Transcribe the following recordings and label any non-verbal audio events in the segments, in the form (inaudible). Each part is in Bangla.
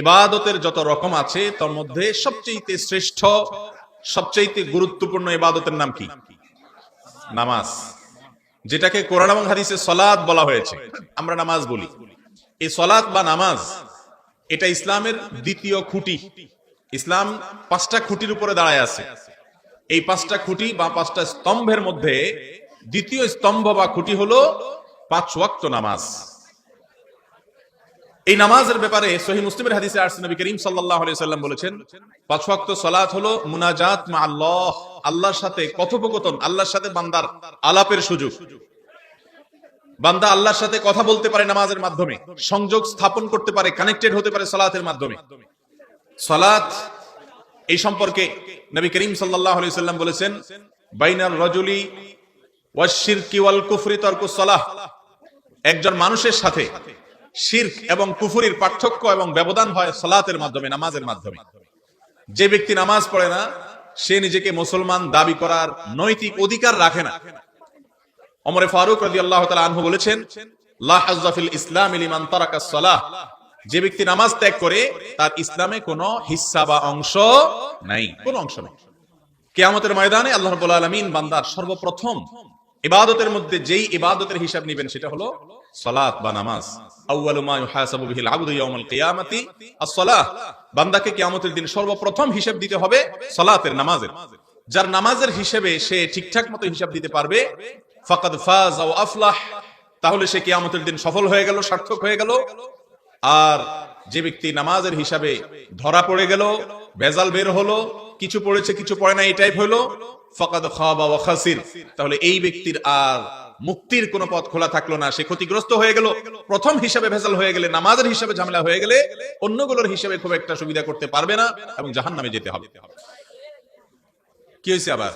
ইবাদতের যত রকম আছে, তার মধ্যে সবচেয়ে শ্রেষ্ঠ সবচেয়ে গুরুত্বপূর্ণ ইবাদতের নাম কি? নামাজ। যেটাকে কোরআন এবং হাদিসে সলাদ বলা হয়েছে। আমরা নামাজ বলি। এই সলাদ বা নামাজ, এটা ইসলামের দ্বিতীয় খুঁটি। ইসলাম পাঁচটা খুঁটির উপরে দাঁড়ায় আছে। এই পাঁচটা খুঁটি বা পাঁচটা স্তম্ভের মধ্যে দ্বিতীয় স্তম্ভ বা খুঁটি হলো পাঁচ ওয়াক্ত নামাজ। এই নামাজের ব্যাপারে সহি মুসলিমের হাদিসে আসছে নবী করিম আলাইহি সাল্লাম বলেছেন, পাঁচ ওয়াক্ত সালাত হলো মুনাজাত মা আল্লাহ, আল্লাহর সাথে কথোপকথন, আল্লাহর সাথে বান্দার আলাপের সুযোগ। বান্দা আল্লাহর সাথে কথা বলতে পারে নামাজের মাধ্যমে, সংযোগ স্থাপন করতে পারে কানেক্টেড হতে পারে সালাতের মাধ্যমে। সালাত এই সম্পর্কে নবী করিম আলাইহি সাল্লাম বলেছেন, বাইনাল রাজুলি ওয়াশিরকি ওয়াল কুফরি তারকুস সালাহ। একজন মানুষের সাথে শির্ক এবং কুফুরির পার্থক্য এবং ব্যবধান হয় সালাতের মাধ্যমে, নামাজের মাধ্যমে। যে ব্যক্তি নামাজ পড়ে না, সে নিজেকে মুসলমান দাবি করার নৈতিক অধিকার রাখে না। অমরে ফারুক রাজি আল্লাহ আনহু বলেছেন যে ব্যক্তি নামাজ ত্যাগ করে, তার ইসলামে কোনো হিস্সা বা অংশ নাই, কোন অংশ নেই। কেয়ামতের ময়দানে আল্লাহ আলামিন বান্দার সর্বপ্রথম ইবাদতের মধ্যে যেই ইবাদতের হিসাব নিবেন, সেটা হলো বা নামাজ। তাহলে সে কিয়ামতের দিন সফল হয়ে গেল, সার্থক হয়ে গেল। আর যে ব্যক্তি নামাজের হিসাবে ধরা পড়ে গেল, ভেজাল বের হলো, কিছু পড়েছে, কিছু পড়ে না এই টাইপ হলো, ফাকাদ খাবা ওয়া খাসির, তাহলে এই ব্যক্তির আর মুক্তির কোন পথ খোলা থাকল না, সে ক্ষতিগ্রস্ত হয়ে গেল। প্রথম হিসাবে ভেজাল হয়ে গেলে, নামাজের হিসাবে ঝামেলা হয়ে গেলে, অন্যগুলোর হিসাবে খুব একটা সুবিধা করতে পারবে না এবং জাহান্নামে যেতে হবে। কি হয়েছে আবার?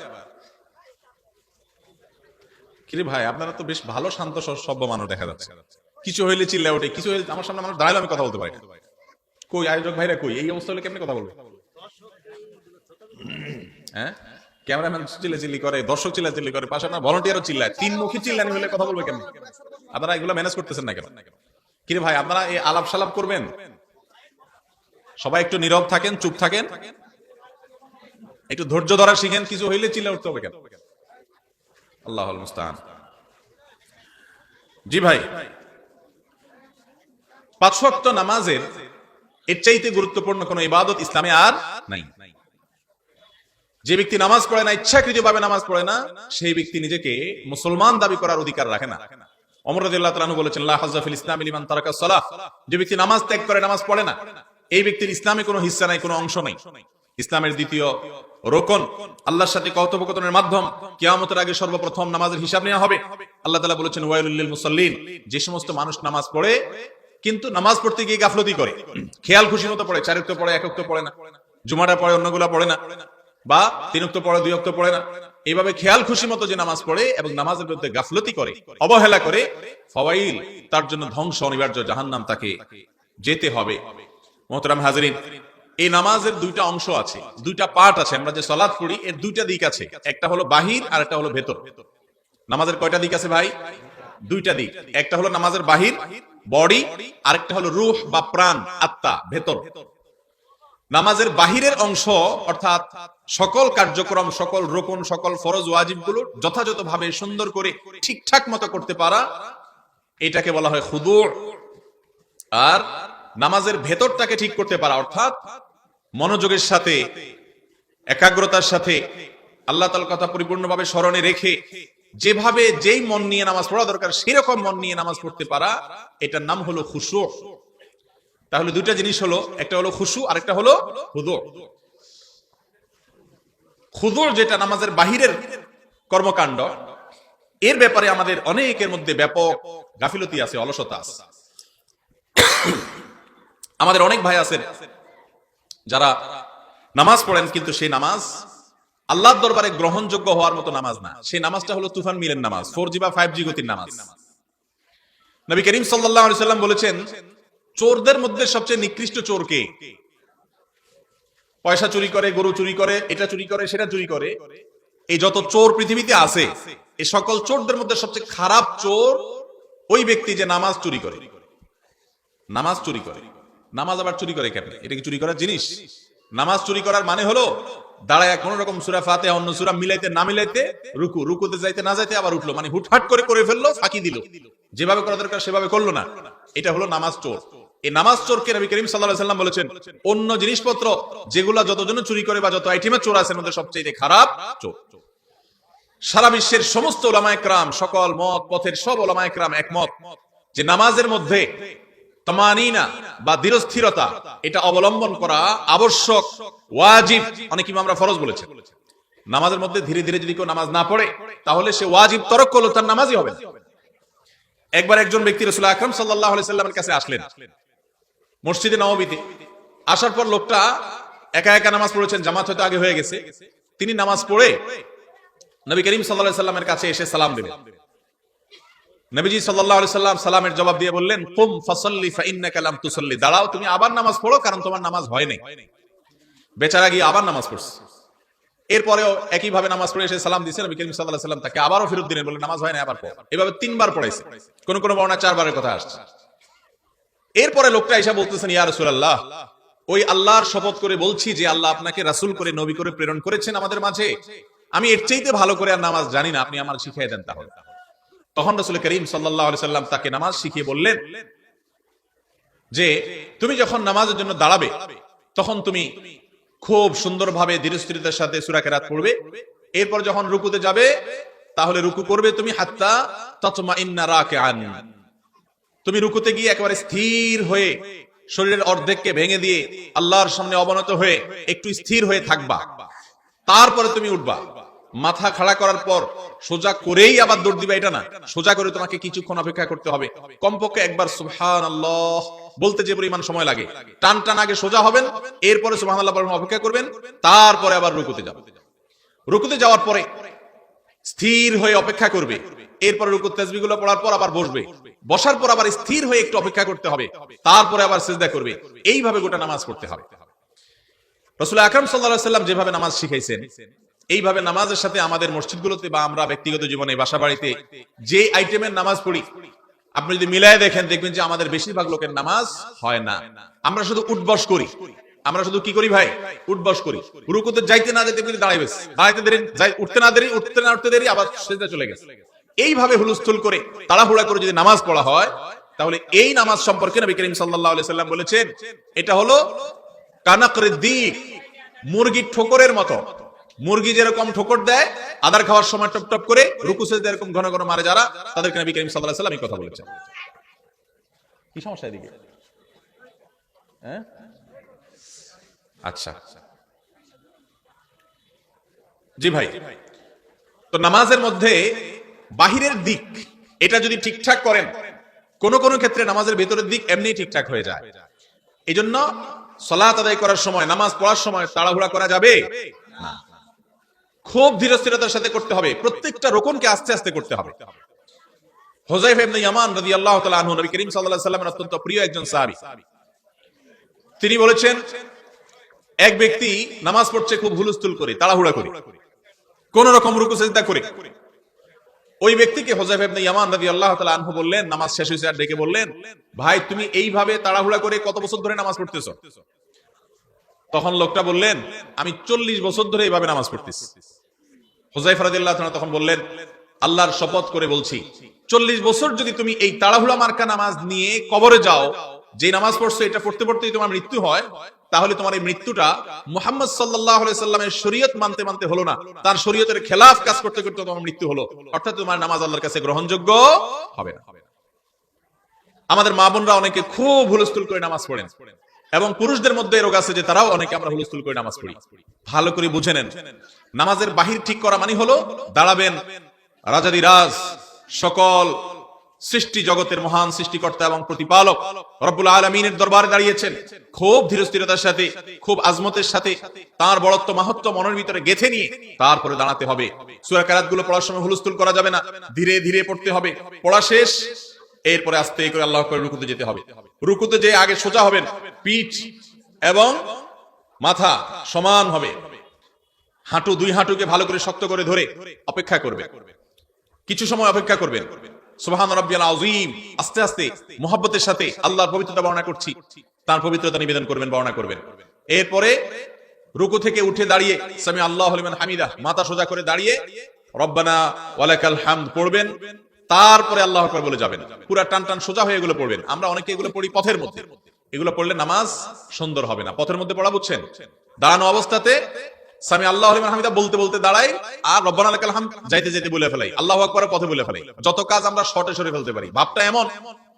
কিরে ভাই, আপনারা তো বেশ ভালো, শান্ত সভ্য মানুষ দেখা যাচ্ছে। কিছু হইলে চিল্লা ওঠে, কিছু হইলে আমার সামনে মানুষ দাঁড়ালে আমি কথা বলতে পারি কই, আয়োজক ভাইরা কই? এই অবস্থা হলে কেমনে কথা বলব? হ্যাঁ? ক্যামেরাম্যান চিল্লা চিল্লি করে, দর্শক চিল্লা চিল্লি করে, পাশে আপনার ভলান্টিয়ারও চিল্লায় তিন মুখী চিল্লানি হলে কথা বলবে কেমন? আপনারা এগুলো ম্যানেজ করতেছেন না কেন? কিরে ভাই, আপনারা এই আলাপ সালাপ করবেন? সবাই একটু নীরব থাকেন, চুপ থাকেন। একটু ধৈর্য ধরা শিখেন, কিছু হইলে চিল্লা উঠতে হবে কেন? আল্লাহ মুস্তান জি ভাই, পাঁচ নামাজের এর চাইতে গুরুত্বপূর্ণ কোন ইবাদত ইসলামে আর নাই। যে ব্যক্তি নামাজ পড়ে না ইচ্ছাকৃত ভাবে নামাজ পড়ে না, সেই ব্যক্তি নিজেকে মুসলমান দাবি করার অধিকার রাখে না। বলেছেন ইসলাম লিমান তারাকা যে ব্যক্তি নামাজ ত্যাগ করে, নামাজ পড়ে না, এই ব্যক্তির ইসলামে কোনো হিস্সা নাই, কোনো অংশ নাই। ইসলামের দ্বিতীয় রোকন, আল্লাহর সাথে কথোপকথনের মাধ্যম, কিয়ামতের আগে সর্বপ্রথম নামাজের হিসাব নেওয়া হবে। আল্লাহ তাআলা বলেছেন, ওয়াইলুল লিল মুসাল্লিন। যে সমস্ত মানুষ নামাজ পড়ে, কিন্তু নামাজ পড়তে গিয়ে গাফলতি করে। খেয়াল খুশি মতো পড়ে চারিত্ব পড়ে একত্ব পড়ে না। জুমাটা পড়ে অন্যগুলা পড়ে না। বা তিনক্ত পড়ে, দুই অক্ত পড়ে না। এইভাবে খেয়াল খুশি মতো যে নামাজ পড়ে এবং নামাজের বিরুদ্ধে গাফলতি করে, অবহেলা করে, ফওয়াইল তার জন্য ধ্বংস, অনিবার্য জাহান্নাম তাকে যেতে হবে। মোহতারাম হাজরিন, এই নামাজের দুইটা অংশ আছে, দুইটা পার্ট আছে, আমরা যে সলাৎ পড়ি, এর দুইটা দিক আছে। একটা হলো বাহির আর একটা হলো ভেতর। নামাজের কয়টা দিক আছে ভাই? দুইটা দিক। একটা হলো নামাজের বাহির, বডি, আরেকটা হলো রুহ বা প্রাণ, আত্মা, ভেতর। নামাজের বাহিরের অংশ, অর্থাৎ সকল কার্যক্রম, সকল রোপণ সকল ফরজ, ওয়াজিবগুলো যথাযথভাবে সুন্দর করে ঠিকঠাক মতো করতে পারা, এটাকে বলা হয় খুদুর আর নামাজের ভেতরটাকে ঠিক করতে পারা, অর্থাৎ মনোযোগের সাথে, একাগ্রতার সাথে আল্লাহ তাল কথা পরিপূর্ণভাবে স্মরণে রেখে যেভাবে যেই মন নিয়ে নামাজ পড়া দরকার, সেরকম মন নিয়ে নামাজ পড়তে পারা, এটার নাম হলো খুশু। তাহলে দুইটা জিনিস হলো, একটা হলো খুশু আর একটা হলো হুদুর খুদুর যেটা নামাজের বাহিরের কর্মকাণ্ড, এর ব্যাপারে আমাদের অনেকের মধ্যে ব্যাপক গাফিলতি আছে, অলসতা আছে। আমাদের অনেক ভাই আছেন, যারা নামাজ পড়েন, কিন্তু সেই নামাজ আল্লাহর দরবারে গ্রহণযোগ্য হওয়ার মতো নামাজ না। সেই নামাজটা হলো তুফান মিলেন নামাজ, ফোর জি বা ফাইভ জি গতির নামাজ। নবী করিম আলাইহি সাল্লাম বলেছেন চোরদের মধ্যে সবচেয়ে নিকৃষ্ট চোর কে? পয়সা চুরি করে, গরু চুরি করে, এটা চুরি করে, সেটা চুরি করে। এই যত চোর পৃথিবীতে আছে, এই সকল চোরদের মধ্যে সবচেয়ে খারাপ চোর ওই ব্যক্তি যে নামাজ চুরি করে। নামাজ চুরি করে। নামাজ আবার চুরি করে কেন এটা কি চুরি করার জিনিস? নামাজ চুরি করার মানে হলো, দাঁড়ায় কোন রকম সুরা ফাতে অন্য সুরা মিলাইতে, না মিলাইতে, রুকু, রুকুতে যাইতে, না যাইতে আবার উঠল। মানে হুটহাট করে করে ফেলল, ফাঁকি দিল। যেভাবে করা দরকার সেভাবে করল না। এটা হলো নামাজ চোর। এই নামাজ চোরকে নবী করিম সাল্লাহ সাল্লাম বলেছেন, অন্য জিনিসপত্র যেগুলা যতজন চুরি করে বা যত আইটেমের চোর আছে মধ্যে সবচেয়ে খারাপ চোর। সারা বিশ্বের সমস্ত ওলামা একরাম সকল মত পথের সব ওলামা একরাম একমত যে নামাজের মধ্যে তমানিনা বা দৃঢ়স্থিরতা এটা অবলম্বন করা আবশ্যক, ওয়াজিব। অনেক ইমামরা ফরজ বলেছে নামাজের মধ্যে ধীরে ধীরে যদি কেউ নামাজ না পড়ে, তাহলে সে ওয়াজিব তরক করল তার নামাজই হবে একবার একজন ব্যক্তি রসুল আকরম সাল্লাহ সাল্লামের কাছে আসলেন। মসজিদে নবমীতে। আসার পর লোকটা একা একা নামাজ পড়েছেন, জামাত হয়তো আগে হয়ে গেছে। তিনি নামাজ পড়ে নবী করিম সাল্লাহ সাল্লামের কাছে এসে সালাম দিলেন। নবীজি সাল্লাম সালামের জবাব দিয়ে বললেন, কুম ফাসাল্লি তুসাল্লি। দাঁড়াও, তুমি আবার নামাজ পড়ো, কারণ তোমার নামাজ হয় নাই। বেচারা গিয়ে আবার নামাজ পড়ছে। এরপরেও একই ভাবে নামাজ পড়ে এসে সালাম দিয়েছেন নবী করিম আলাইহি সাল্লাম, তাকে আবারও ফেরত দিলেন। বলে নামাজ হয় না আবার এভাবে তিনবার পড়াইছে। কোন কোন বর্ণনা চারবারের কথা আসছে। এরপরে লোকটা এসে বলতেছেন, ইয়া রাসূলুল্লাহ, ওই আল্লাহর শপথ করে বলছি যে আল্লাহ আপনাকে রাসূল করে, নবী করে প্রেরণ করেছেন আমাদের মাঝে। আমি এর চাইতে ভালো করে আর নামাজ জানি না, আপনি আমার শিখিয়ে দেন তাহলে। তখন রসুল করিম সাল্লাহ সাল্লাম তাকে নামাজ শিখিয়ে বললেন যে, তুমি যখন নামাজের জন্য দাঁড়াবে, তখন তুমি খুব সুন্দরভাবে ধীরস্থিরতার সাথে সুরাকেরাত পড়বে। এরপর যখন রুকুতে যাবে, তাহলে রুকু করবে তুমি হাত্তা ততমা ইন্না রাকে আন তুমি রুকুতে গিয়ে একেবারে স্থির হয়ে শরীরের অর্ধেককে ভেঙে দিয়ে আল্লাহর সামনে অবনত হয়ে একটু স্থির হয়ে থাকবা। তারপরে তুমি উঠবা। মাথা খাড়া করার পর সোজা করেই আবার দৌড় দিবা, এটা না। সোজা করে তোমাকে কিছুক্ষণ অপেক্ষা করতে হবে। কমপক্ষে একবার সুবহান আল্লাহ বলতে যে পরিমাণ সময় লাগে। টান টান আগে সোজা হবেন, এরপরে সুবহান আল্লাহ অপেক্ষা করবেন, তারপরে আবার রুকুতে যাবেন। রুকুতে যাওয়ার পরে স্থির হয়ে অপেক্ষা করবে। এরপরে রুকুর তাসবিগুলো পড়ার পর আবার বসবে। বসার পর আবার স্থির হয়ে একটু অপেক্ষা করতে হবে। তারপরে আবার সিজদা করবে। এইভাবে গোটা নামাজ পড়তে হবে। রসুল আকরম সাল্লাহ সাল্লাম যেভাবে নামাজ শিখাইছেন, এইভাবে নামাজের সাথে আমাদের মসজিদগুলোতে বা আমরা ব্যক্তিগত জীবনে বাসা বাড়িতে যে আইটেমের নামাজ পড়ি, আপনি যদি মিলায় দেখেন, দেখবেন যে আমাদের বেশিরভাগ লোকের নামাজ হয় না। আমরা শুধু উঠবস করি। আমরা শুধু কি করি ভাই? উঠবস করি। রুকুতে যাইতে না যাইতে কিন্তু দাঁড়াই দাঁড়াইতে দেরি উঠতে না দেরি উঠতে না উঠতে দেরি, আবার চলে গেছে। এইভাবে হুলস্থুল করে তাড়াহুড়া করে যদি নামাজ পড়া হয়, তাহলে এই নামাজ সম্পর্কে নবী করিম আলাইহি সাল্লাম বলেছেন, এটা হলো কানাকরের দিক মুরগির ঠোকরের মতো। মুরগি যেরকম ঠোকর দেয়, আদার খাওয়ার সময় টপ টপ করে, রুকু সেজদা এরকম ঘন ঘন মারে যারা, তাদেরকে নবী করিম আলাইহি সাল্লাম এই কথা বলেছেন। কি সমস্যা এদিকে? হ্যাঁ? আচ্ছা। জি ভাই। তো নামাজের মধ্যে বাহিরের দিক, এটা যদি ঠিকঠাক করেন, কোন কোন ক্ষেত্রে নামাজের ভেতরের দিক এমনি ঠিকঠাক হয়ে যায়। এই জন্য সলাত আদায় করার সময়, নামাজ পড়ার সময় তাড়াহুড়া করা যাবে? খুব ধীরস্থিরতার সাথে করতে হবে। প্রত্যেকটা রোকনকে আস্তে আস্তে করতে হবে। তিনি বলেছেন, এক ব্যক্তি নামাজ পড়ছে খুব হুলস্থুল করে, তাড়াহুড়া করে কোন রকম রুকু সেজদা করে ওই ব্যক্তিকে হোজাইফ ইবনে ইয়ামান রাদিয়াল্লাহু তাআলা আনহু বললেন, নামাজ শেষ হয়েছে আর ডেকে বললেন, ভাই, তুমি এইভাবে তাড়াহুড়া করে কত বছর ধরে নামাজ পড়তেছো? তখন লোকটা বললেন, আমি চল্লিশ বছর ধরে এইভাবে নামাজ পড়তেছি। হোজাইফ রাদিয়াল্লাহু তখন বললেন, আল্লাহর শপথ করে বলছি, চল্লিশ বছর যদি তুমি এই তাড়াহুড়া মার্কা নামাজ নিয়ে কবরে যাও যে নামাজ পড়ছো, এটা পড়তে পড়তেই তোমার মৃত্যু হয়, তাহলে তোমার এই মৃত্যুটা মুহাম্মদ সাল্লাহ সাল্লামের শরীয়ত মানতে মানতে হলো না। তার শরীয়তের খেলাফ কাজ করতে করতে তোমার মৃত্যু হলো। অর্থাৎ তোমার নামাজ আল্লাহর কাছে গ্রহণযোগ্য হবে না। আমাদের মা বোনরা অনেকে খুব হুলস্থুল করে নামাজ পড়েন এবং পুরুষদের মধ্যে এরোগ আছে যে তারাও অনেকে আমরা হুলস্থুল করে নামাজ পড়ি। ভালো করে বুঝে নেন। নামাজের বাহির ঠিক করা মানে হলো দাঁড়াবেন রাজাদিরাজ সকল সৃষ্টি জগতের মহান সৃষ্টিকর্তা এবং প্রতিপালক রব্বুল আলমিনের দরবারে দাঁড়িয়েছেন। খুব ধীরস্থিরতার সাথে, খুব আজমতের সাথে তার বড়ত্ব মাহত্ব মনের ভিতরে গেথে নিয়ে তারপরে দাঁড়াতে হবে। সুরা কারাতগুলো পড়ার সময় হুলস্থুল করা যাবে না। ধীরে ধীরে পড়তে হবে। পড়া শেষ, এরপরে আস্তে করে আল্লাহ করে রুকুতে যেতে হবে। রুকুতে যে আগে সোজা হবেন। পিঠ এবং মাথা সমান হবে। হাঁটু দুই হাঁটুকে ভালো করে শক্ত করে ধরে অপেক্ষা করবে কিছু সময় অপেক্ষা করবেন। সুবহান রাব্বিয়াল আযীম। আস্তে আস্তে মোহাব্বতের সাথে আল্লাহর পবিত্রতা বর্ণনা করছি। তার পবিত্রতা নিবেদন করবেন, বর্ণনা করবেন। এরপরে রুকু থেকে উঠে দাঁড়িয়ে সামি আল্লাহ হামিদা, মাথা সোজা করে দাঁড়িয়ে রব্বানা ওয়ালাকাল হামদ পড়বেন। তারপরে আল্লাহ আকবার বলে যাবেন। পুরা টান টান সোজা হয়ে এগুলো পড়বেন। আমরা অনেকে এগুলো পড়ি পথের মধ্যে। এগুলো পড়লে নামাজ সুন্দর হবে না। পথের মধ্যে পড়া বুঝছেন? দাঁড়ানো অবস্থাতে সামি আল্লাহ হামিদা বলতে বলতে দাঁড়াই, আর রব্বানা লাকাল হামদ যাইতে যেতে বলে ফেলাই। আল্লাহ আকবার পথে বলে ফেলাই। যত কাজ আমরা শর্টে সরে ফেলতে পারি। ভাবটা এমন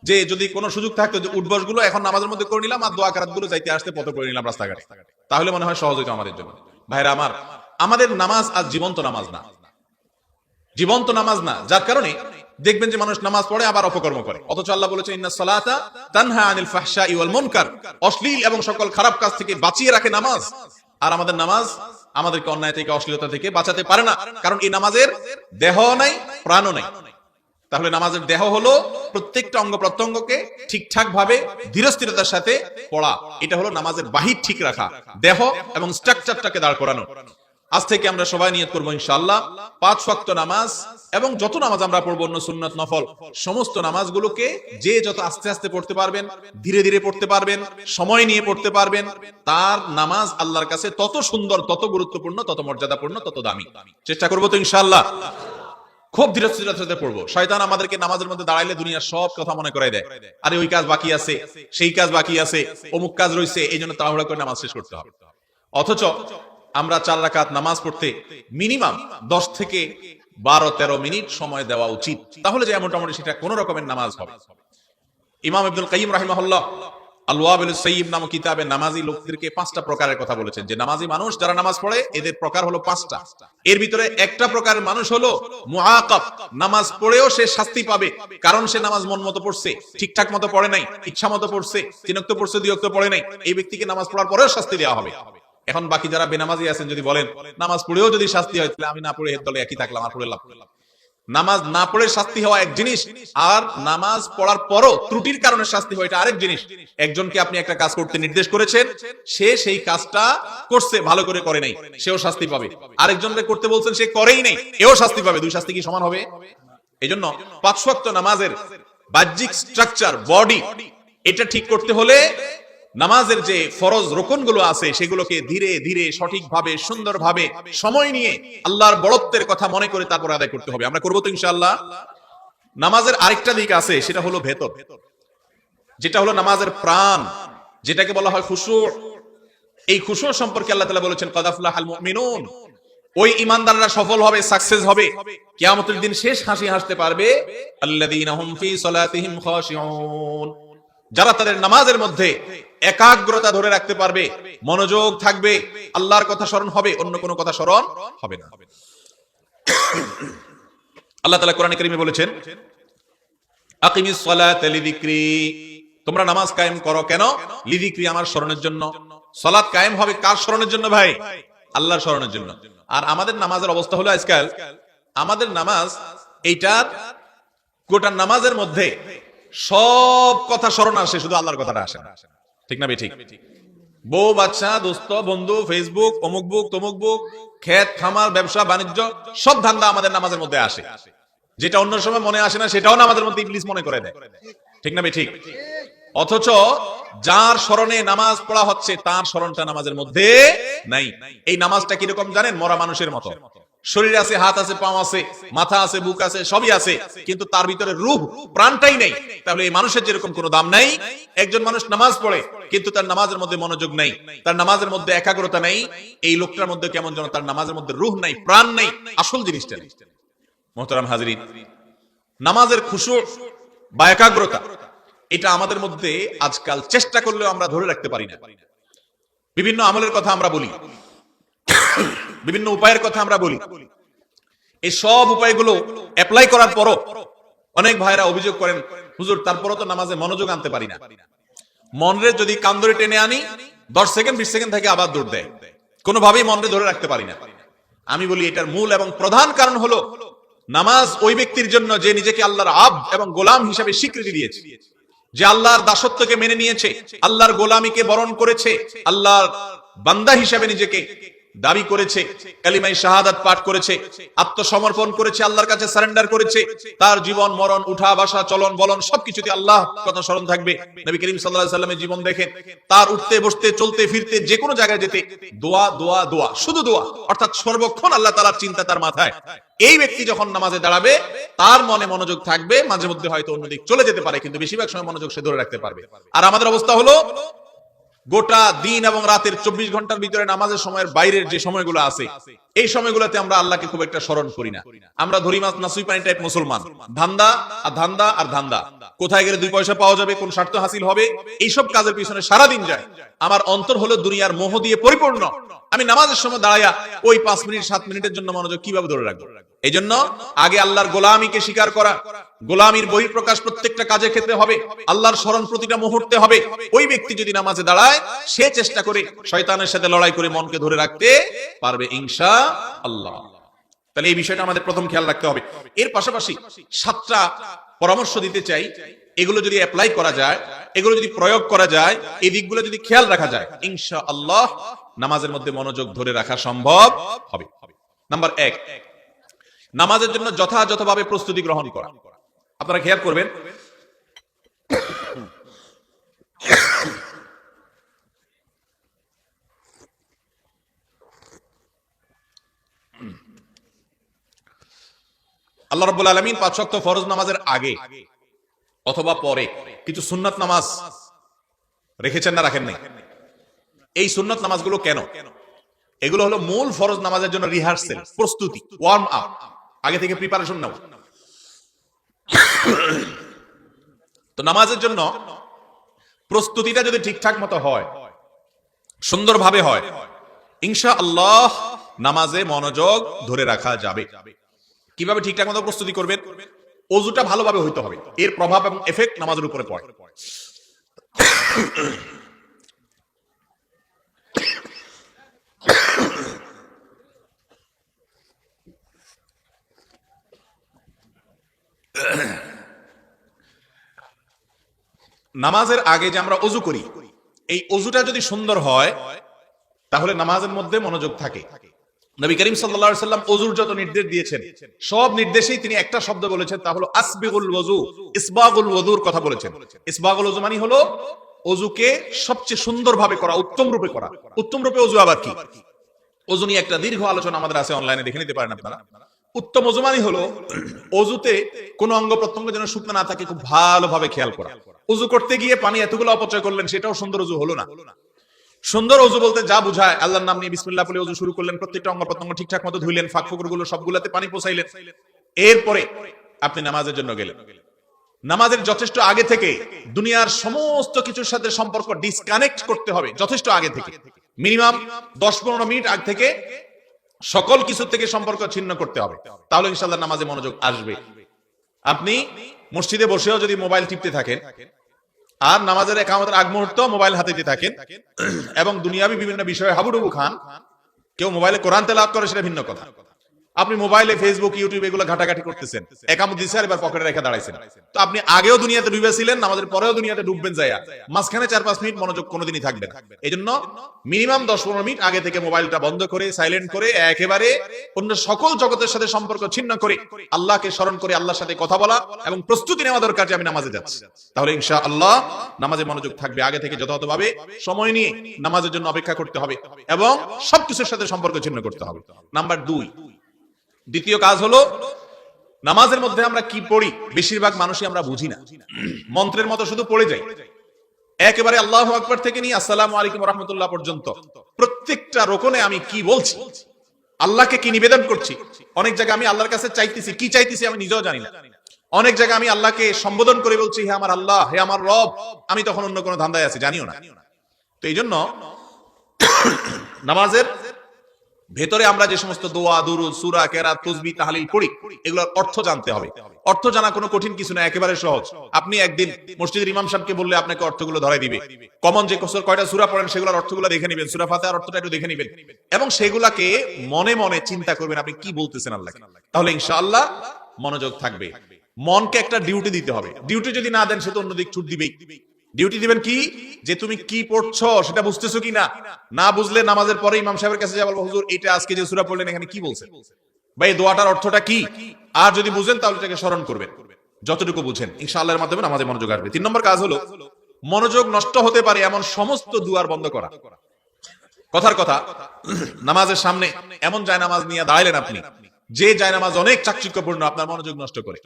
যে, যদি কোনো সুযোগ থাকতো যে উঠবসগুলো এখন নামাজের মধ্যে করে নিলাম, আর দোয়া কারাতগুলো যাইতে আসতে পথ করে নিলাম রাস্তাঘাটে। তাহলে মনে হয় সহজ হইতো আমাদের জন্য। ভাইরা আমার, আমাদের নামাজ আজ জীবন্ত নামাজ না। জীবন্ত নামাজ না, যার কারণে দেখবেন যে মানুষ নামাজ পড়ে, আবার অপকর্ম করে। অথচ আল্লাহ বলেছে, ইন্না সালাতা তানহা আনিল ফাহশা ইওয়াল মুনকার। অশ্লীল এবং সকল খারাপ কাজ থেকে বাঁচিয়ে রাখে নামাজ। আর আমাদের নামাজ আমাদেরকে অন্যায় থেকে, অশ্লীলতা থেকে বাঁচাতে পারে না। কারণ এই নামাজের দেহ নাই, প্রাণও নাই। তাহলে নামাজের দেহ হলো প্রত্যেকটা অঙ্গ প্রত্যঙ্গকে ঠিকঠাক ভাবে ধীরস্থিরতার সাথে পড়া। এটা হলো নামাজের বাহির ঠিক রাখা। দেহ এবং স্ট্রাকচারটাকে দাঁড় করানো। আজ থেকে আমরা সবাই নিয়ত করব ইনশাআল্লাহ। পাঁচ ওয়াক্ত নামাজ এবং যত নামাজ আমরা পড়ব অন্য সুন্নত নফল, সমস্ত নামাজগুলোকে যে যত আস্তে আস্তে পড়তে পারবেন, ধীরে ধীরে পড়তে পারবেন, সময় নিয়ে পড়তে পারবেন, তার নামাজ আল্লাহর কাছে তত সুন্দর, তত গুরুত্বপূর্ণ, তত মর্যাদাপূর্ণ, তত দামি। চেষ্টা করব তো ইনশাআল্লাহ। খুব ধীরস্থিরতার সাথে পড়ব। শয়তান আমাদেরকে নামাজের মধ্যে দাঁড়াইলে দুনিয়ার সব কথা মনে করাই দেয়। আরে ওই কাজ বাকি আছে, সেই কাজ বাকি আছে, অমুক কাজ রয়েছে এই জন্য তাড়াহুড়া করে নামাজ শেষ করতে হবে। অথচ আমরা চার রাকাত নামাজ পড়তে মিনিমাম দশ থেকে বারো, তেরো মিনিট সময় দেওয়া উচিত। তাহলে যে মোটামুটি সেটা কোন রকমের নামাজ হবে। ইমাম আব্দুল কাইম রাহিমাহুল্লাহ আলওয়াবিল সঈব নামক কিতাবে নামাজি লোকদেরকে পাঁচটা প্রকারের কথা বলেছেন। যে নামাজি মানুষ যারা নামাজ পড়ে, এদের প্রকার হলো পাঁচটা। এর ভিতরে একটা প্রকার মানুষ হলো মুআকাব। নামাজ পড়েও সে শাস্তি পাবে, কারণ সে নামাজ মন মতো পড়ছে, ঠিকঠাক মতো পড়ে নাই, ইচ্ছা মতো পড়ছে, তিনক্ত পড়ছে দুইক্ত পড়ে নাই। এই ব্যক্তিকে নামাজ পড়ার পরেও শাস্তি দেওয়া হবে। এখন বাকি যারা বেনামাজি আছেন যদি বলেন, নামাজ পড়েও যদি শাস্তি হয়, তাহলে আমি না পড়ে এর দলে একই থাকলাম আর পড়ে লাভ নামাজ না পড়ে শাস্তি হওয়া এক জিনিস, আর নামাজ পড়ার পরও ত্রুটির কারণে শাস্তি হয় এটা আরেক জিনিস। একজনকে আপনি একটা কাজ করতে নির্দেশ করেছেন, সে সেই কাজটা করছে, ভালো করে করে নাই, সেও শাস্তি পাবে। আরেকজনকে করতে বলছেন, সে করেই নাই, এও শাস্তি পাবে। দুই শাস্তি কি সমান হবে? এই জন্য পাঁচ নামাজের বাহ্যিক স্ট্রাকচার বডি এটা ঠিক করতে হলে নামাজের যে ফরজ রোকনগুলো আছে, সেগুলোকে ধীরে ধীরে, সঠিকভাবে, সুন্দরভাবে সময় নিয়ে আল্লাহর বড়ত্বের কথা মনে করে তারপর আদায় করতে হবে। আমরা করব তো ইনশাআল্লাহ? নামাজের আরেকটা দিক আছে, সেটা হলো ভেতর। যেটা হলো নামাজের প্রাণ, যেটাকে বলা হয় খুশুর এই খুশুর সম্পর্কে আল্লাহ তালা বলেছেন কদাফুল্লাহাল মুমিনুন ওই ইমানদাররা সফল হবে, সাকসেস হবে। কিয়ামতের দিন শেষ হাসি হাসতে পারবে। আল্লাযীনা যারা তাদের নামাজের মধ্যে একাগ্রতা ধরে রাখতে পারবে, মনোযোগ থাকবে, আল্লাহর কথা স্মরণ হবে, অন্য কোনো কথা স্মরণ হবে না। আল্লাহ তাআলা কোরআনে কারিমে বলেছেন তোমরা নামাজ কায়েম করো কেন? লিযিকরি আমার স্মরণের জন্য। সালাত কায়েম হবে কার স্মরণের জন্য ভাই? আল্লাহর স্মরণের জন্য। আর আমাদের নামাজের অবস্থা হলো আজকাল, আমাদের নামাজ এইটার গোটা নামাজের মধ্যে সব কথা স্মরণ আসে, শুধু আল্লাহর কথাটা আসে ঠিক না ঠিক বউ, বাচ্চা, দোস্ত, বন্ধু ফেসবুক অমুক বুক, তমুক বুক ক্ষেত খামার, ব্যবসা, বাণিজ্য, সব ধান্দা আমাদের নামাজের মধ্যে আসে। যেটা অন্য সময় মনে আসে না, সেটাও না আমাদের মধ্যে ইংলিশ মনে করে দেয়। ঠিক না ঠিক অথচ যার স্মরণে নামাজ পড়া হচ্ছে, তার স্মরণটা নামাজের মধ্যে নাই। এই নামাজটা কীরকম জানেন? মরা মানুষের মতো। শরীর আছে, হাত আছে, পাও আছে, মাথা আছে, বুক আছে, সবই আছে, কিন্তু তার ভিতরে রূহ প্রাণটাই নেই। তাহলে এই মানুষের যেরকম কোনো দাম নাই, একজন মানুষ নামাজ পড়ে, কিন্তু তার নামাজের মধ্যে মনোযোগ নাই, তার নামাজের মধ্যে একাগ্রতা নাই, এই লোকটার মধ্যে কেমন যেন তার নামাজের মধ্যে রুহ নাই, প্রাণ নাই, আসল জিনিসটা নেই। মোহতারাম হাজরিন, নামাজের খুশু বা একাগ্রতা, এটা আমাদের মধ্যে আজকাল চেষ্টা করলেও আমরা ধরে রাখতে পারি না। বিভিন্ন আমলের কথা আমরা বলি বিভিন্ন উপায়ের কথা আমরা বলি। এই সব উপায়গুলো অ্যাপ্লাই করার পরও অনেক ভাইরা অভিযোগ করেন, হুজুর, তারপরও তো নামাজে মনোযোগ আনতে পারি না। মনরে যদি কান্দরে টেনে আনি, দশ সেকেন্ড, বিশ সেকেন্ড থেকে আবার দৌড় দেয়। কোনোভাবেই মনরে ধরে রাখতে পারি না। আমি বলি, এটার মূল এবং প্রধান কারণ হলো, নামাজ ওই ব্যক্তির জন্য যে নিজেকে আল্লাহর আব এবং গোলাম হিসাবে স্বীকৃতি দিয়েছে। যে আল্লাহর দাসত্বকে মেনে নিয়েছে, আল্লাহর গোলামীকে বরণ করেছে, আল্লাহর বান্দা হিসাবে নিজেকে দাবি করেছে কালিমাই শাহাদাত পাঠ করেছে, আত্মসমর্পণ করেছে, আল্লাহর কাছে সারেন্ডার করেছে, তার জীবন, মরণ, উঠা, বাসা, চলন, বলন, সবকিছুতে আল্লাহ কথা স্মরণ থাকবে। নবী করিম আলাইহি সাল্লামের জীবন দেখেন, তার উঠতে, বসতে, চলতে, ফিরতে যে কোনো জায়গায় যেতে, দোয়া দোয়া দোয়া, শুধু দোয়া, অর্থাৎ সর্বক্ষণ আল্লাহ তাআলার চিন্তা তার মাথায়। এই ব্যক্তি যখন নামাজে দাঁড়াবে, তার মনে মনোযোগ থাকবে মাঝে মধ্যে হয়তো অন্যদিক চলে যেতে পারে, কিন্তু বেশিরভাগ সময় মনোযোগ সে ধরে রাখতে পারবে। আর আমাদের অবস্থা হলো গোটা দিন এবং রাতের চব্বিশ ঘণ্টার ভিতরে নামাজের সময়ের বাইরের যে সময়গুলো আছে, এই সময়গুলোতে আমরা আল্লাহকে খুব একটা স্মরণ করি না। আমরা ধরি মাছ নাসুই পানি টাইপ মুসলমান। ধান্দা আর ধান্দা আর ধান্দা। কোথায় গেলে দুই পয়সা পাওয়া যাবে, কোন স্বার্থ হাসিল হবে, এইসব কাজের পিছনে সারা দিন যায়। আমার অন্তর হলো দুনিয়ার মোহ দিয়ে পরিপূর্ণ। আমি নামাজের সময় দাঁড়াইয়া ওই পাঁচ মিনিট, সাত মিনিটের জন্য মনোযোগ কীভাবে ধরে রাখব? এই জন্য আগে আল্লাহর গোলামীকে স্বীকার করা গোলামীর বহিঃপ্রকাশ প্রত্যেকটা কাজের ক্ষেত্রে হবে, আল্লাহর স্মরণ প্রতিটা মুহূর্তে হবে। ওই ব্যক্তি যদি নামাজে দাঁড়ায়, সে চেষ্টা করে শয়তানের সাথে লড়াই করে মনকে ধরে রাখতে পারবে ইনশা আল্লাহ। তাহলে এই বিষয়টা আমাদের প্রথম খেয়াল রাখতে হবে। এর পাশাপাশি সাতটা পরামর্শ দিতে চাই। এগুলো যদি অ্যাপ্লাই করা যায়, এগুলো যদি প্রয়োগ করা যায়, এই দিকগুলো যদি খেয়াল রাখা যায়, ইনশা আল্লাহ নামাজের মধ্যে মনোযোগ ধরে রাখা সম্ভব হবে। নাম্বার এক, নামাজের জন্য যথাযথভাবে প্রস্তুতি গ্রহণ করা। আপনারা খেয়াল করবেন। আল্লাহ রব্বুল আলমিন পাঁচ শক্ত ফরজ নামাজের আগে অথবা পরে কিছু সুন্নত নামাজ রেখেছেন না, রাখেন নাই? এই সুন্নত নামাজগুলো কেন? এগুলো হলো মূল ফরজ নামাজের জন্য রিহার্সেল প্রস্তুতি ওয়ার্ম আপ আগে থেকে প্রিপারেশন নেওয়া তো নামাজের জন্য প্রস্তুতিটা যদি ঠিকঠাক মতো হয়, সুন্দরভাবে হয় ইনশা আল্লাহ নামাজে মনোযোগ ধরে রাখা যাবে। কীভাবে ঠিকঠাক মতো প্রস্তুতি করবেন? অজুটা ভালোভাবে হইতে হবে। এর প্রভাব এবং এফেক্ট নামাজের উপরে পড়ে। (coughs) নামাজের আগে যে আমরা অজু করি, এই অজুটা যদি সুন্দর হয়, তাহলে নামাজের মধ্যে মনোযোগ থাকে। নবী করিম সাল্লাম অজুর যত নির্দেশ দিয়েছেন, সব নির্দেশেই তিনি একটা শব্দ বলেছেন, তা হলো আসবিগুল ওযু, ইসবাগুল ওযুর কথা বলেছেন। ইসবাগুল ওযু মানে হলো অজুকে সবচেয়ে সুন্দরভাবে করা, উত্তম রূপে করা। উত্তম রূপে অজু আবার কি? অজু নিয়ে একটা দীর্ঘ আলোচনা আমাদের আছে অনলাইনে দেখে নিতে পারেন আপনারা। উত্তম অজু মানে হলো অজুতে কোন অঙ্গ প্রত্যঙ্গ যেন শুকনো না থাকে, খুব ভালোভাবে খেয়াল করা। অজু করতে গিয়ে পানি এতগুলো অপচয় করলেন, সেটাও সুন্দর অজু হলো না। সুন্দর অজু বলতে যা বুঝায়, আল্লাহর নাম নিয়ে বিসমিল্লাহ বলে অজু শুরু করলেন, প্রত্যেকটা অঙ্গ প্রত্যঙ্গ ঠিকঠাক মতো ধুইলেন, ফাঁক ফুকরগুলো সবগুলাতে পানি পোষাইলেন। এরপরে আপনি নামাজের জন্য গেলেন। নামাজের যথেষ্ট আগে থেকে দুনিয়ার সমস্ত কিছুর সাথে সম্পর্ক ডিসকানেক্ট করতে হবে, যথেষ্ট আগে থেকে। মিনিমাম দশ পনেরো মিনিট আগ থেকে সকল কিছু থেকে সম্পর্ক ছিন্ন করতে হবে। তাহলে ইনশাল্লাহ নামাজে মনোযোগ আসবে। আপনি মসজিদে বসেও যদি মোবাইল টিপতে থাকেন, আর নামাজের একামতের আগ মুহূর্ত মোবাইল হাতে থাকেন, এবং দুনিয়াবি বিভিন্ন বিষয়ে হাবুডুবু খান, কেউ মোবাইলে কোরআন তেলাভ করে সেটা ভিন্ন কথা। আপনি মোবাইলে ফেসবুক ইউটিউব এগুলো ঘাটাঘাটি করতেছেন। একামত দিছে আর এবার পকেটে রেখে দাঁড়াইছেন। তো আপনি আগেও দুনিয়াতে ডুবেছিলেন আমাদের পরেও দুনিয়াতে ডুববেন যাইয়া মাঝখানে চার পাঁচ মিনিট মনোযোগ কোনোদিনই থাকবে না। এই জন্য মিনিমাম দশ পনেরো মিনিট আগে থেকে মোবাইলটা বন্ধ করে সাইলেন্ট করে, একেবারে অন্য সকল জগতের সাথে সম্পর্ক ছিন্ন করে, আল্লাহকে স্মরণ করে, আল্লাহর সাথে কথা বলা এবং প্রস্তুতি নেওয়া দরকার যে আমি নামাজে যাচ্ছি। তাহলে ইনশা আল্লাহ নামাজে মনোযোগ থাকবে আগে থেকে যথাযথভাবে, সময় নিয়ে নামাজের জন্য অপেক্ষা করতে হবে এবং সবকিছুর সাথে সম্পর্ক ছিন্ন করতে হবে। নাম্বার দুই দ্বিতীয় কাজ হলো, নামাজের মধ্যে আমরা কি পড়ি? বেশিরভাগ মানুষই আমরা বুঝি না। মন্ত্রের মতো শুধু পড়ে যাই। একেবারে আল্লাহ আকবর থেকে নিয়ে আসসালাম আলাইকুম রহমতুল্লাহ পর্যন্ত প্রত্যেকটা রোকনে আমি কি বলছি? আল্লাহকে কি নিবেদন করছি? অনেক জায়গায় আমি আল্লাহর কাছে চাইতেছি, কি চাইতেছি আমি নিজেও জানি না। অনেক জায়গায় আমি আল্লাহকে সম্বোধন করে বলছি, হে আমার আল্লাহ, হে আমার রব, আমি তখন অন্য কোনো ধান্দায় আছি, জানিও না। তো এই জন্য নামাজের ভেতরে আমরা যে সমস্ত দোয়া, দুরুদ, সুরা, কেরাত তসবি তাহলিল পড়ি, এগুলোর অর্থ জানতে হবে। অর্থ জানা কোনো কঠিন কিছু না, একেবারে সহজ। আপনি একদিন মসজিদের ইমাম সাহেবকে বললে আপনাকে অর্থগুলো ধরাই দিবে। কমন যে কোসর কয়টা সুরা পড়েন, সেগুলোর অর্থগুলো দেখে নেবেন, সুরা ফাতেহার অর্থটা একটু দেখে নেবেন। এবং সেগুলাকে মনে মনে চিন্তা করবেন, আপনি কি বলতেছেন আল্লাহ তাহলে ইনশাআল্লাহ মনোযোগ থাকবে। মনকে একটা ডিউটি দিতে হবে। ডিউটি যদি না দেন, সে তো অন্যদিক ছুট দিবেই। ডিউটি দিবেন কি? যে তুমি কি পড়ছো, সেটা বুঝতেছো কি না না বুঝলে নামাজের পরে ইমাম সাহেবের কাছে যা বলব, হুজুর, এটা আজকে যে সূরা পড়লেন, এখানে কি বলছে এই দোয়াটার অর্থটা কি? আর যদি বুঝেন, তাহলে এটাকে স্মরণ করবেন। যতটুকু বুঝেন, ইনশাআল্লাহর মাধ্যমে নামাজে মনোযোগ আসবে। তিন নম্বর কাজ হলো, মনোযোগ নষ্ট হতে পারে এমন সমস্ত দুয়ার বন্ধ করা। কথার কথা, নামাজের সামনে এমন জায়নামাজ নিয়ে দাঁড়াইলেন আপনি, যে জায়নামাজ অনেক চাকচিক্যপূর্ণ, আপনার মনোযোগ নষ্ট করে।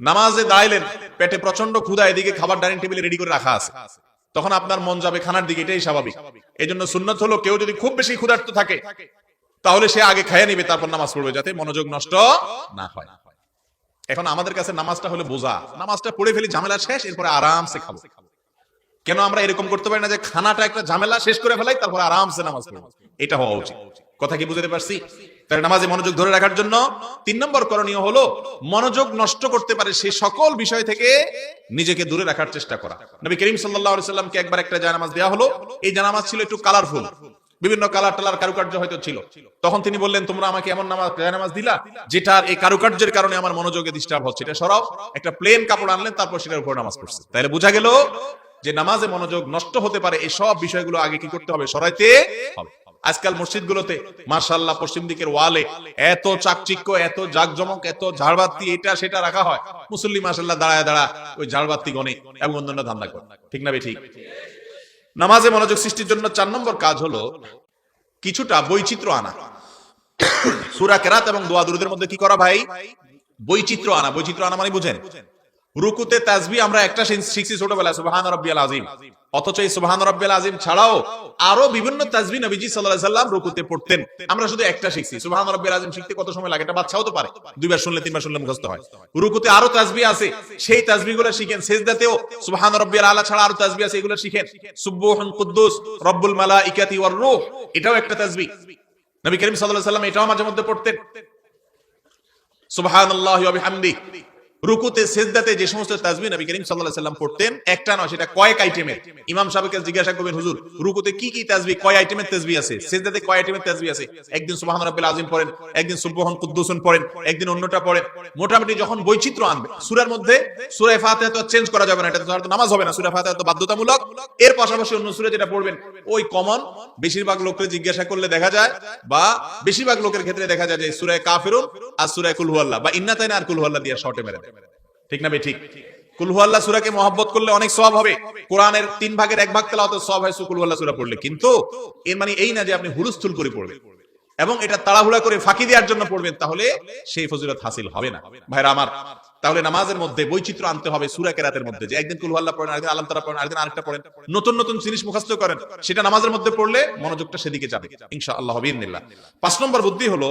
নামাজে দাঁড়াইলেন পেটে প্রচণ্ড ক্ষুধা, এদিকে খাবার ডাইনিং টেবিলে রেডি করে রাখা আছে। তখন আপনার মন যাবে খানার দিকে, এটাই স্বাভাবিক। এই জন্য সুন্নত হলো কেউ যদি খুব বেশি ক্ষুধার্ত থাকে, তাহলে সে আগে খাইয়ে নিবে, তারপর নামাজ পড়বে, যাতে মনোযোগ নষ্ট না হয়। এখন আমাদের কাছে নামাজটা হলো বোঝা। নামাজটা পড়ে ফেলি, ঝামেলা শেষ, এরপরে আরামসে খাব। কেন আমরা এরকম করতে পারি না যে খানাটা একটা ঝামেলা শেষ করে ফেলাই, তারপর আরামসে নামাজ পড়ব? এটা হওয়া উচিত। কথা কি বুঝতে পারছি? তাহলে নামাজে মনোযোগ ধরে রাখার জন্য তিন নম্বর করণীয় হলো মনোযোগ নষ্ট করতে পারে সেই সকল বিষয় থেকে নিজেকে দূরে রাখার চেষ্টা করা। নবী করিম আলাইহি সাল্লামকে একবার একটা জানামাজ দেওয়া হলো। এই জানামাজ ছিল একটু কালারফুল বিভিন্ন কালার টালার কারুকার্য হয়তো ছিল। তখন তিনি বললেন, তোমরা আমাকে এমন নামাজ, জানামাজ দিলা, যেটার এই কারুকার্যের কারণে আমার মনোযোগে ডিস্টার্ব হচ্ছে। এটা সরাও। একটা প্লেন কাপড় আনলেন, তারপর সেটার উপর নামাজ পড়ছে। তাহলে বোঝা গেল যে নামাজে মনোযোগ নষ্ট হতে পারে, এই সব বিষয়গুলো আগে কি করতে হবে? সরাইতে হবে। আজকাল মসজিদগুলোতে মার্শাল্লাহ পশ্চিম দিকের ওয়ালে এত চাকচিক্য, এত জাকজমক, এত ঝাড়বাতি, এটা সেটা রাখা হয়। মুসল্লি মার্শাল্লাহ দাঁড়ায় দাঁড়া ওই ঝাড়বাতি গনে এবং অন্যান্য ধান্দা করে। ঠিক না ঠিক? নামাজে মনোযোগ সৃষ্টির জন্য চার নম্বর কাজ হলো কিছুটা বৈচিত্র্য আনা। সুরা কেরাত এবং দোয়া দুরুদের মধ্যে কি করা ভাই? বৈচিত্র্য আনা। বৈচিত্র্য আনা মানে বুঝেন? রুকুতে তাজবি আমরা একটা শিখছি ছোটবেলায়, সুবহান রাব্বিয়াল আজিম অথচ এই সুবহান রাব্বিয়াল আজিম ছাড়াও আরও বিভিন্ন তাজবি নবীজি আলাইহি সাল্লাম রুকুতে পড়তেন। আমরা শুধু একটা শিখছি, সুবহান রাব্বিয়াল আজিম শিখতে কত সময় লাগে এটা বাচ্চাও তো পারে। দুইবার শুনলে, তিনবার শুনলে মুখস্থ হয়। রুকুতে আরও তাজবি আছে, সেই তাজবিগুলো শিখেন। সেজদাতেও সুবহান রাব্বিয়াল আলা ছাড়া আরও তাজবি আছে, এগুলো শিখেন। সুবহুন কুদ্দুস, রব্বুল মালাইকাতি ওয়ার রূহ, এটাও একটা তাজবি। নবী করিম আলাইহি সাল্লাম এটাও মাঝে মধ্যে পড়তেন। সুবহানাল্লাহি ওয়া বিহামদিহি। রুকুতে, সেজদাতে যে সমস্ত তাজবি নবী করিম সাল্লাল্লাহু আলাইহি সাল্লাম পড়তেন, একটা নয়, সেটা কয়েক আইটেমের? ইমাম সাহেবকে জিজ্ঞাসা করবেন, হুজুর, রুকুতে কি কি তাজবি কয় আইটেমের তাজবি আছে? সেজদাতে কয় আইটেমের তাজবি আছে? একদিন সুবহান রাব্বিল আযীম পড়েন, একদিন সুবহান কুদ্দুসুন পড়েন, একদিন অন্যটা পড়েন। মোটামুটি যখন বৈচিত্র্য আনবে, সূরার মধ্যে সূরা ফাতিহা তো চেঞ্জ করা যাবে না, এটা তো হয়তো নামাজ হবে না, সূরা ফাতিহা তো বাধ্যতামূলক। এর পাশাপাশি অন্য সূরা যেটা পড়বেন, ওই কমন বেশিরভাগ লোককে জিজ্ঞাসা করলে দেখা যায়, বা বেশিরভাগ লোকের ক্ষেত্রে দেখা যায় যে সূরা কাফিরুন আর সূরা কুল হুয়াল্লাহ বা ইন্না তাইনা আর কুল হুয়াল্লাহ দিয়ে শর্টে মেরে ঠিক না ভাই, ঠিক? কুলহুয়াল্লাহ সূরাকে মহব্বত করলে অনেক সওয়াব হবে। কোরআনের তিন ভাগের এক ভাগ তেলাওয়াতে সওয়াব হয় কুলহুয়াল্লাহ সূরা পড়লে। কিন্তু এর মানে এই না যে আপনি হুলস্থুল করে পড়বেন এবং এটা তাড়াহুড়া করে ফাঁকি দেওয়ার জন্য পড়বেন, তাহলে সেই ফজিলত হাসিল হবে না। ভাইরা আমার, তাহলে নামাজের মধ্যে বৈচিত্র্য আনতে হবে সূরা কেরাতের মধ্যে যে একদিন কুলহুয়াল্লাহ পড়েন, আরেকদিন আলাম পড়েন, আরেকদিন আরেকটা পড়েন। নতুন নতুন জিনিস মুখস্থ করেন, সেটা নামাজের মধ্যে পড়লে মনোযোগটা সেদিকে যাবে। ইনশাআল্লাহ হবে ইনশাআল্লাহ পাঁচ নম্বর বুদ্ধি হলো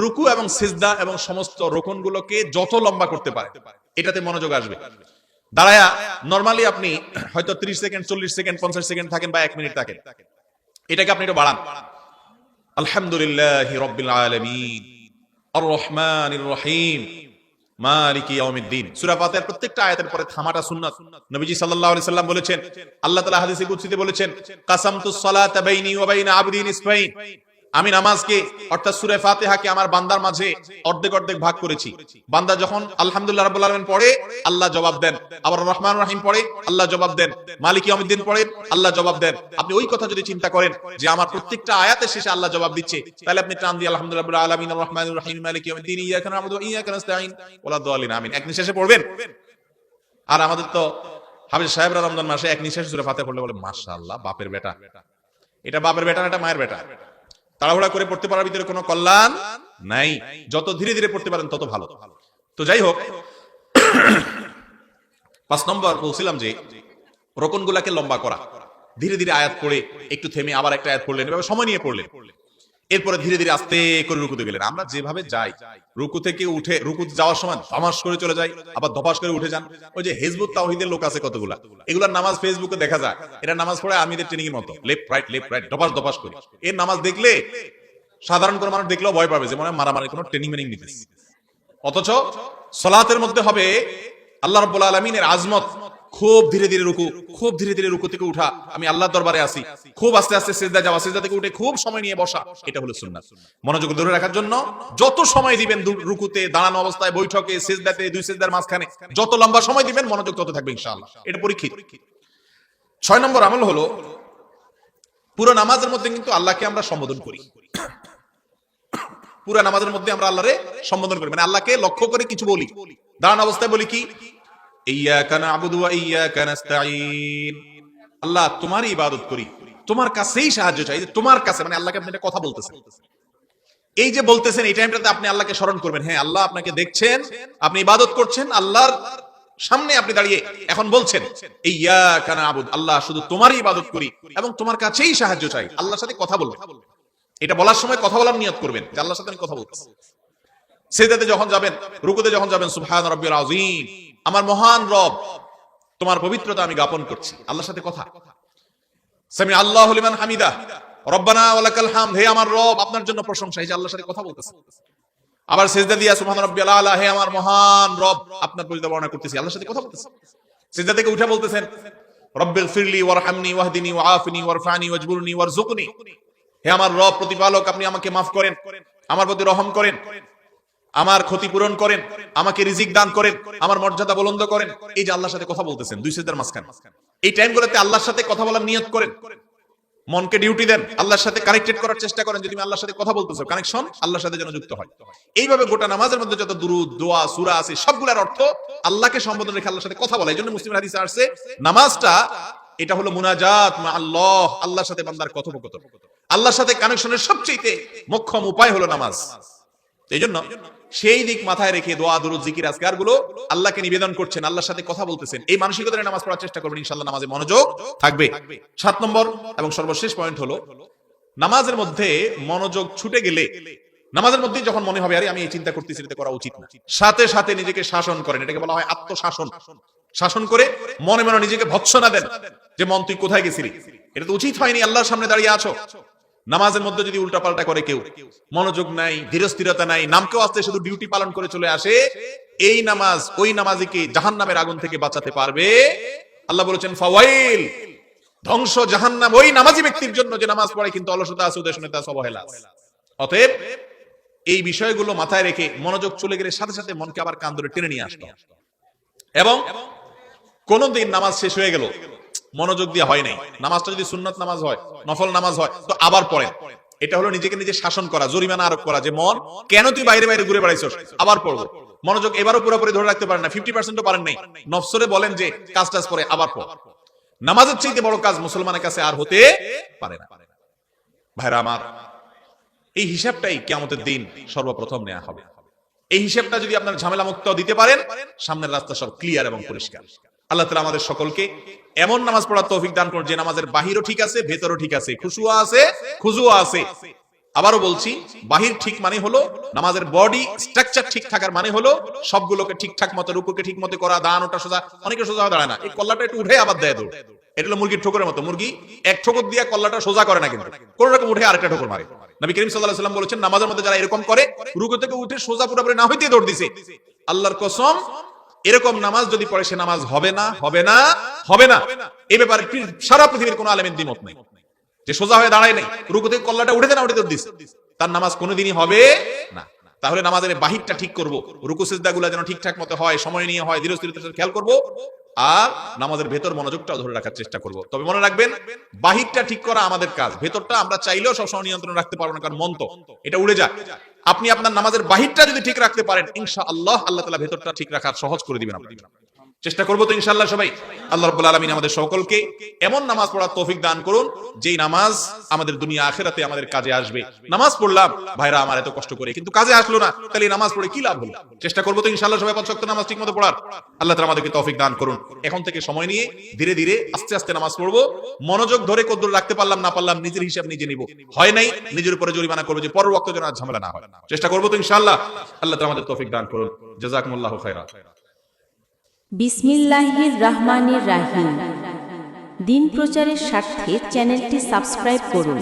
রুকু এবং সিজদা এবং সমস্ত রোকনগুলোকে যত লম্বা করতে পারে এটাতে মনোযোগ আসবে। দাঁড়ায়া নরমালি আপনি হয়তো 30 সেকেন্ড 40 সেকেন্ড 50 সেকেন্ড থাকেন বা 1 মিনিট থাকেন। এটাকে আপনি একটু বাড়ান। আলহামদুলিল্লাহি রাব্বিল আলামিন আর রহমানির রহিম, মালিকি ইয়াউমিদ্দিন। সূরা ফাতিহার প্রত্যেকটা পরে থামাটা বলেছেন, আল্লাহ বলেছেন আমি নামাজকে, অর্থাৎ সুরে ফাতেহাকে আমার বান্দার মাঝে অর্ধেক অর্ধেক ভাগ করেছি। বান্দা যখন আলহামদুলিল্লাহ রাব্বুল আলামিন পড়ে, আল্লাহ জবাব দেন। আবার রহমান রহিম পড়ে, আল্লাহ জবাব দেন। মালিক ইয়াউমিদ্দিন পড়ে, আল্লাহ জবাব দেন। আপনি ওই কথা যদি চিন্তা করেন যে আমার প্রত্যেকটা আয়াতের শেষে আল্লাহ জবাব দিচ্ছে, তাহলে আপনি টান দিয়ে আলহামদুলিল্লাহ রাব্বুল আলামিন, রহমানির রহিম, মালিক ইয়াউমিদ্দিন, ইয়াকা না'বুদু ওয়া ইয়াকা নাস্তাঈন আমিন। এক নিঃশ্বাসে পড়বেন? আর আমাদের তো হাফেজ সাহেবরা রমজান মাসে এক নিঃশ্বাসে সূরা ফাতিহা পড়লে বলে, মাশাআল্লাহ, বাপের বেটা। এটা বাপের বেটা না, এটা মায়ের বেটা? তাড়াহুড়া করে পড়তে পারার ভিতরে কোনো কল্যাণ নাই। যত ধীরে ধীরে পড়তে পারেন, তত ভালো। তো যাই হোক, পাঁচ নম্বর বলছিলাম যে, রোকনগুলাকে লম্বা করা। ধীরে ধীরে আয়াত পড়ে, একটু থেমে আবার একটা আয়াত পড়লেন। এভাবে সময় নিয়ে পড়লেন। এরপরে ধীরে ধীরে আস্তে করে রুকুতে গেলেন। আমরা যেভাবে যাই, রুকু থেকে উঠে, রুকু যাওয়ার সময় ধমাস করে চলে যাই, আবার ধপাস করে উঠে যান। ওই যে হেজবুত তাওহিদের লোক আছে কতগুলা? এগুলার নামাজ ফেসবুকে দেখা যায়। এরা নামাজ পড়ে আমিদের ট্রেনিং এর মতো। লেফট, রাইট লেফট, রাইট, ধপাস ধপাস করে। এর নামাজ দেখলে সাধারণ কোনো মানুষ দেখলেও ভয় পাবে যে মনে হয় মারামারি কোনো ট্রেনিং মেনিং নিতেছে অথচ সলাতের মধ্যে হবে আল্লাহ রাব্বুল আলামিনের আজমত। খুব ধীরে ধীরে রুকু, খুব ধীরে ধীরে রুকু থেকে উঠা। আমি আল্লাহর দরবারে আসি খুব আস্তে আস্তে সিজদা যাওয়া, সিজদা থেকে উঠে খুব সময় নিয়ে বসা, এটা হলো সুন্নাত। মনোযোগ ধরে রাখার জন্য যত সময় দিবেন রুকুতে, দাঁড়ানো অবস্থায়, বৈঠকে, সিজদাতে, দুই সিজদার মাঝখানে, যত লম্বা সময় দিবেন, মনোযোগ তত থাকবে ইনশাআল্লাহ। এটা পরীক্ষিত। ছয় নম্বর আমল হলো, পুরো নামাজের মধ্যে কিন্তু আল্লাহকে আমরা সম্বোধন করি। পুরো নামাজের মধ্যে আমরা আল্লাহরে সম্বোধন করি। মানে আল্লাহকে লক্ষ্য করে কিছু বলি। দাঁড়ান অবস্থায় বলি কি? আল্লাহ, তোমারই ইবাদত করি। তোমার কাছেই সাহায্য চাই তোমার কাছে মানে আল্লাহকে আপনি কথা বলতেছেন। এই যে বলতেছেন, এই টাইমটাতে আপনি আল্লাহকে স্মরণ করবেন। হ্যাঁ আল্লাহ আপনাকে দেখছেন, আপনি ইবাদত করছেন, আল্লাহর সামনে আপনি দাঁড়িয়ে এখন বলছেন এই ইয়াকা না'বুদ আল্লাহ শুধু তোমারই ইবাদত করি এবং তোমার কাছেই সাহায্য চাই। আল্লাহর সাথে কথা বলবেন। এটা বলার সময় কথা বলার নিয়ত করবেন আল্লাহর সাথে আমি কথা বলতেছি। সেদাতে যখন যাবেন, রুকুতে যখন যাবেন, সুবহান রাব্বিল আযীম। আমার মহান রব, তোমার পবিত্রতা আমি জ্ঞাপন করছি। আল্লাহর সাথে কথা। সামি আল্লাহু লিমান হামিদা। রব্বানা ওয়ালাকাল হামদ। হে আমার রব, আপনার জন্য প্রশংসা। আল্লাহর সাথে কথা বলতেছে। আবার সেজদা দিয়া, সুবহান রাব্বিল আলা, হে আমার মহান রব, আপনার বর্ণনা করতেছি। আল্লাহর সাথে কথা বলতেছে। সেজদা থেকে উঠে বলতেছেন রব্বিল ফিরলি ওয়ারহামনি ওয়াহদিনি ওয়াআফিনি ওয়ারফানি ওয়াজবুরনি হে আমার রব, প্রতিপালক, আপনি আমাকে মাফ করেন। আমার প্রতি রহম করেন। আমার ক্ষতিপূরণ করেন, আমাকে রিজিক দান করেন, আমার মর্যাদা বুলন্দ করেন। এই যে আল্লাহর সাথে কথা বলতেছেন, দুই সেজদার মাঝখানে। এই টাইমগুলোতে আল্লাহর সাথে কথা বলার নিয়ত করেন। মনকে ডিউটি দেন, আল্লাহর সাথে কানেক্টেড করার চেষ্টা করেন। যদি আল্লাহর সাথে কথা বলতেছো, কানেকশন আল্লাহর সাথে যেন যুক্ত হয়। এইভাবে গোটা নামাজের মধ্যে যত দুরুদ, দোয়া, সুরা আছে, সবগুলোর অর্থ আল্লাহকে সম্বোধন রেখে আল্লাহর সাথে কথা বলা। এই জন্য মুসলিম হাদিসে আসছে, নামাজটা এটা হলো মুনাজাত মা আল্লাহ, আল্লাহর সাথে বান্দার কথোপকথন। আল্লাহর সাথে কানেকশনের সবচেয়ে মোক্ষম উপায় হলো নামাজ। এই জন্য সেই দিক মাথায় রেখে দোয়া, দুরুদ, জিকির আজকারগুলো আল্লাহকে নিবেদন করছেন, আল্লাহর সাথে কথা বলতেছেন। এই মানসিকতা নিয়ে নামাজ পড়ার চেষ্টা করবেন, ইনশাআল্লাহ নামাজে মনোযোগ থাকবে। সাত নম্বর এবং সর্বশেষ পয়েন্ট হলো, নামাজের মধ্যে মনোযোগ ছুটে গেলে, নামাজের মধ্যে যখন মনে হবে, আরে আমি এই চিন্তা করতেছি এটা করা উচিত না। সাথে সাথে নিজেকে শাসন করেন, এটাকে বলা হয় আত্মশাসন। শাসন করে মনে মনে নিজেকে ভৎসনা দেন, যে মন তুই কোথায় গেছিলি? এটা তো উচিত হয়নি, আল্লাহর সামনে দাঁড়িয়ে আছো। নামাজের মধ্যে যদি উল্টাপাল্টা করে কেউ, মনোযোগ নাই, ধীরস্থিরতা নাই, নামকেও আসতে শুধু ডিউটি পালন করে চলে আসে, এই নামাজ, ওই নামাজিকে জাহান নামের আগুন থেকে বাঁচাতে পারবে আল্লাহ বলেছেন, ফাওয়াইল, ধ্বংস জাহান্নাম ওই নামাজি ব্যক্তির জন্য যে নামাজ পড়ে, কিন্তু অলসতা আছে আছে, অবহেলা অতএব, এই বিষয়গুলো মাথায় রেখে মনোযোগ চলে গেলে সাথে সাথে মনকে আবার কান ধরে টেনে নিয়ে আসতে। এবং কোনদিন নামাজ শেষ হয়ে গেল মনোযোগ দিয়ে হয় নাই। নামাজটা যদি সুন্নত নামাজ হয়, নফল নামাজ হয়, তো আবার পড়েন। এটা হলো নিজেকে নিজে শাসন করা, জরিমানা আরোপ করা, যে মন, কেন তুই বাইরে বাইরে ঘুরে বেড়াইছস? আবার পড়ব। মনোযোগ এবারও পুরোপুরি ধরে রাখতে পারেন না ফিফটি পার্সেন্টও পারেন নাই। নফসরে বলেন যে কাজ টাজ করে আবার পড়। নামাজের চাইতে বড় কাজ মুসলমানের কাছে আর হতে পারে না। ভাইরা আমার, এই হিসাবটাই কেমতের দিন সর্বপ্রথম নেওয়া হবে। এই হিসাবটা যদি আপনার ঝামেলা মুক্ত দিতে পারেন, সামনের রাস্তা সব ক্লিয়ার এবং পরিষ্কার। আল্লাহ তালা আমাদের সকলকে এমন নামাজ পড়ার তৌফিক দান করুন, যে নামাজের বাহিরও ঠিক আছে, ভেতরও ঠিক আছে। খুশুয়া আছে, খুজুয়া আছে। আবারও বলছি, বাহির ঠিক মানে হলো, নামাজের বডি স্ট্রাকচার ঠিক থাকার মানে হলো, সবগুলোকে ঠিকঠাক মতো, রুকুকে ঠিক মতো করা, দান ওটা সোজা, অনেকে সোজা দাঁড়ায় না। এই কল্লাটা একটু উঠে আবার দেয় দৌড়। এটা হলো মুরগির ঠোকরের মতো। মুরগি এক ঠোকর দিয়ে কল্লাটা সোজা করে না কিন্তু। কোন রকম উঠে আরেকটা ঠোকর মারে। নবী করিম আলাইহি সাল্লাম বলেছেন, নামাজের মধ্যে যারা এরকম করে, রুকু থেকে উঠে সোজা পুরোপুরি না হইতে দৌড় দিছে। আল্লাহর কসম এরকম নামাজ যদি পড়ে, সে নামাজ হবে না হবে না হবে না। এই ব্যাপারে সারা পৃথিবীর কোনো আলেমের দ্বিমত নেই। যে সোজা হয়ে দাঁড়ায় নাই, রুকু থেকে কল্লাটা উঠে না উঠে দিস। তার নামাজ কোনোদিনই হবে না। তাহলে নামাজের বাহিরটা ঠিক করব। রুকু সিজদা গুলা যেন ঠিকঠাক মতো হয়, সময় নিয়ে হয় ধীরস্থির ধীরে ধীরে খেয়াল করব। আর নামাজের ভেতর মনোযোগটাও ধরে রাখার চেষ্টা করব। তবে মনে রাখবেন, বাহিরটা ঠিক করা আমাদের কাজ। ভেতরটা আমরা চাইলেও সবসময় নিয়ন্ত্রণ রাখতে পারব না, কারণ মন তো এটা উড়ে যায়। আপনি আপনার নামাজের বাহিরটা যদি ঠিক রাখতে পারেন ইনশা আল্লাহ আল্লাহ তালা ভেতরটা ঠিক রাখার সহজ করে দিবেন আপনাকে। চেষ্টা করব তো ইনশাআল্লাহ সবাই। আল্লাহ রাব্বুল আলামিন আমাদের সকলকে এমন নামাজ পড়ার তৌফিক দান করুন, যেই নামাজ আমাদের দুনিয়া আখেরাতে আমাদের কাজে আসবে। নামাজ পড়লাম, ভাইরা আমার এত কষ্ট করে, কিন্তু কাজে আসলো না, তাহলে নামাজ পড়ে কি লাভ হলো? চেষ্টা করব তো ইনশাআল্লাহ সবাই পাঁচ নামাজ ঠিকমতো পড়ার। আল্লাহ তাআলা আমাদেরকে তৌফিক দান করুন। এখন থেকে সময় নিয়ে ধীরে ধীরে আস্তে আস্তে নামাজ পড়ব। মনোযোগ ধরে কদ্দুর রাখতে পারলাম, না পারলাম, নিজের হিসাব নিজে নিব। হয় নাই, নিজের উপরে জরিমানা করব যে পরের ওয়াক্ত যেন ঝামেলা না হয়। চেষ্টা করব তো ইনশাআল্লাহ। আল্লাহ তাআলা আমাদের তৌফিক দান করুন। জাযাকুমুল্লাহু খাইরা বিসমিল্লাহির রহমানির রাহিম। দিন প্রচারের স্বার্থে চ্যানেলটি সাবস্ক্রাইব করুন।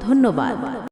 ধন্যবাদ।